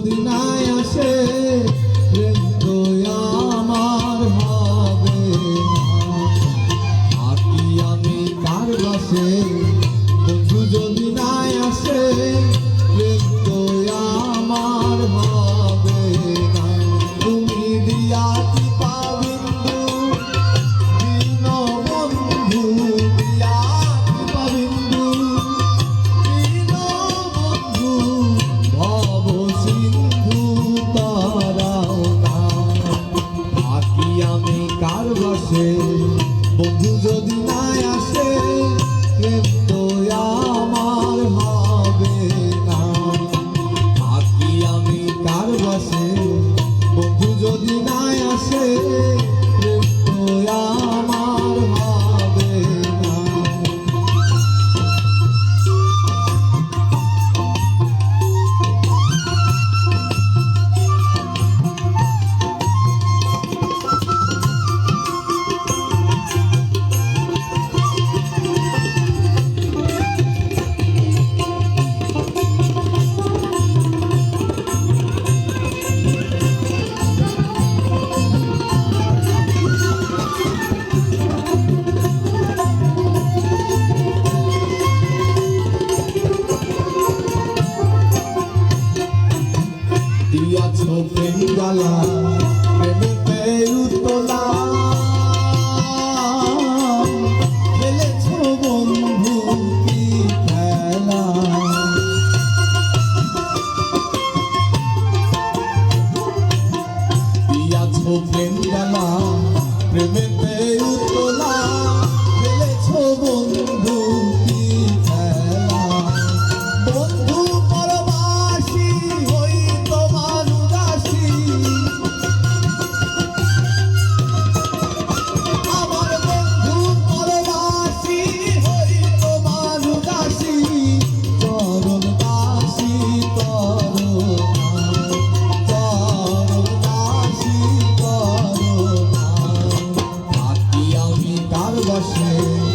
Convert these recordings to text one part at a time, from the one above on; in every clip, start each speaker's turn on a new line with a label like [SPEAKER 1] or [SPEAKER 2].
[SPEAKER 1] the night. কার বসে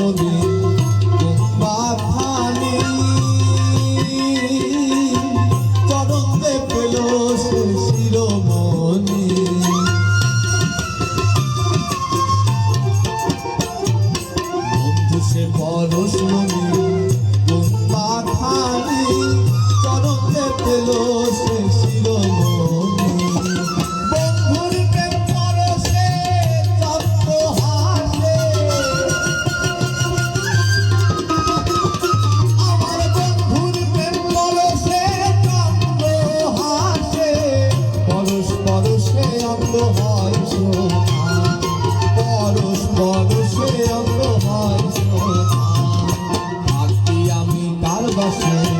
[SPEAKER 1] No. você.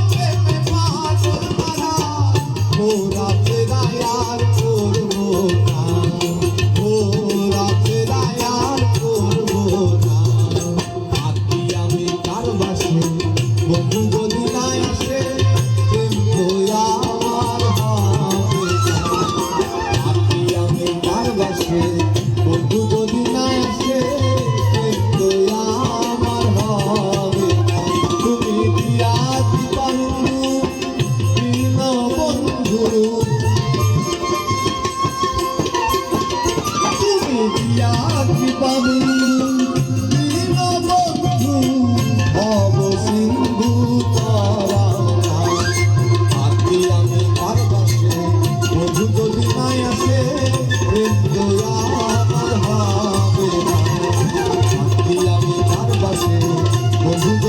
[SPEAKER 1] Bonjour.